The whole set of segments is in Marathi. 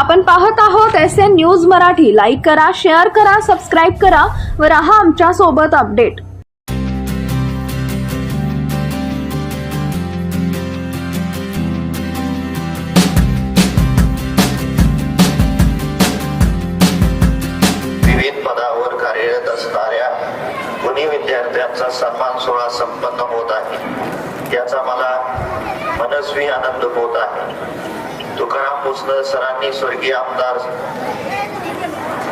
आपण पाहत आहोत S N news Marathi. Like करा शेअर करा सबस्क्राईब करा व राहा आमच्यासोबत अपडेट विविध पदावर कार्यरत असणाऱ्या गुणी विद्यार्थ्यांचा सन्मान सोहळा संपन्न होत आहे याचा मला मनस्वी आनंद होत आहे. तुकाराम सरांनी स्वर्गीय आमदार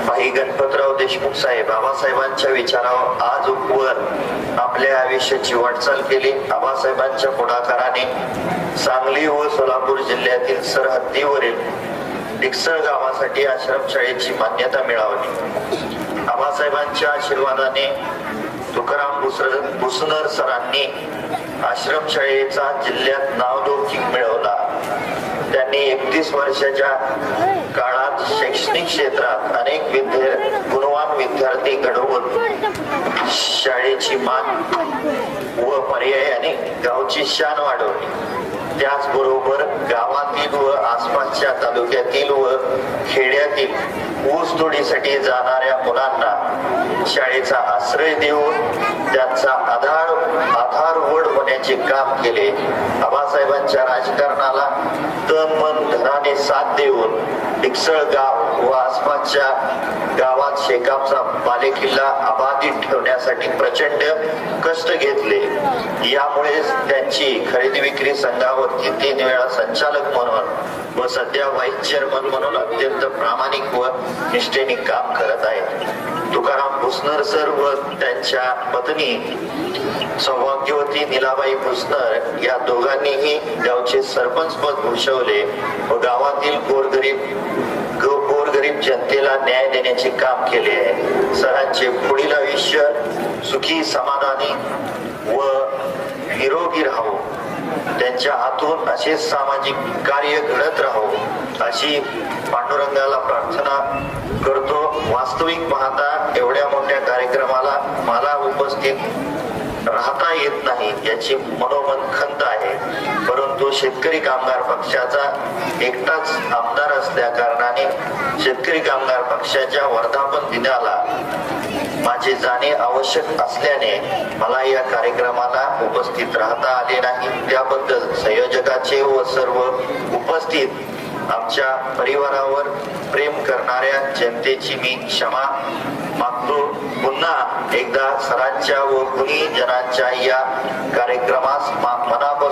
भाई गणपतराव देशमुख साहेब बाबासाहेबांच्या विचारावर आज वर आपल्या आयुष्याची वाटचाल केली. बाबासाहेबांच्या पुढाकाराने सांगली व सोलापूर जिल्ह्यातील सरहद्दीवरील डिक्सळ गावासाठी आश्रमशाळेची मान्यता मिळवली आबासाहेबांच्या आशीर्वादाने तुकाराम भुसनर सरांनी आश्रमशाळेचा जिल्ह्यात नावलौकिक मिळवला त्यांनी एकतीस वर्षाच्या काळात शैक्षणिक क्षेत्रात अनेक विद्यार्थी गुणवान विद्यार्थी घडवून शाळेची मान व पर्यायाने गावची शान वाढवली. त्याचबरोबर गावातील व आसपासच्या तालुक्यातील व खेड्यातील ऊस तोडीसाठी जाणाऱ्या मुलांना शाळेचा आश्रय देऊन त्यांचा आधार आधारवड होण्याचे काम केले. आबासाहेबांच्या राजकारणाला तन मन धनाने साथ देऊन डिक्सळ गाव व आसपासच्या गावात शेकापचा बालेकिल्ला अबाधित ठेवण्यासाठी प्रचंड कष्ट घेतले. यामुळेच त्यांची खरेदी विक्री संघावर तीन वेळा संचालक म्हणून व सध्या व्हाईस चेअरमन म्हणून अत्यंत प्रामाणिक व निष्ठेने काम करत आहेत. तुकाराम भुसनर सर व त्यांच्या पत्नी सौभाग्यवती निलाबाई भुसनर या दोघांनीही गावचे सरपंच पद भूषवले व गावातील गोरगरीब गोरगरीब जनतेला न्याय देण्याचे काम केले आहे. सरांचे पुढील आयुष्य सुखी समाधानी व निरोगी राहू. त्यांच्या हातून असे सामाजिक कार्य घडत राहो अशी पांडुरंगाला प्रार्थना करतो. वास्तविक पाहता एवढ्या मोठ्या कार्यक्रमाला मला उपस्थित राहता येत नाही याची मनोमन खंत आहे. परंतु शेतकरी कामगार पक्षाचा एकटाच आमदार असल्या कारणाने शेतकरी कामगार पक्षाच्या वर्धापन दिनाला माझे जाणे आवश्यक असल्याने मला या कार्यक्रमाला उपस्थित राहता आले नाही. त्याबद्दल संयोजकाचे व सर्व उपस्थित आमच्या परिवारावर प्रेम करणाऱ्या जनतेची मी क्षमा मागतो. पुन्हा एकदा सरांच्या व गुणी जनांच्या या कार्यक्रमास मनापासून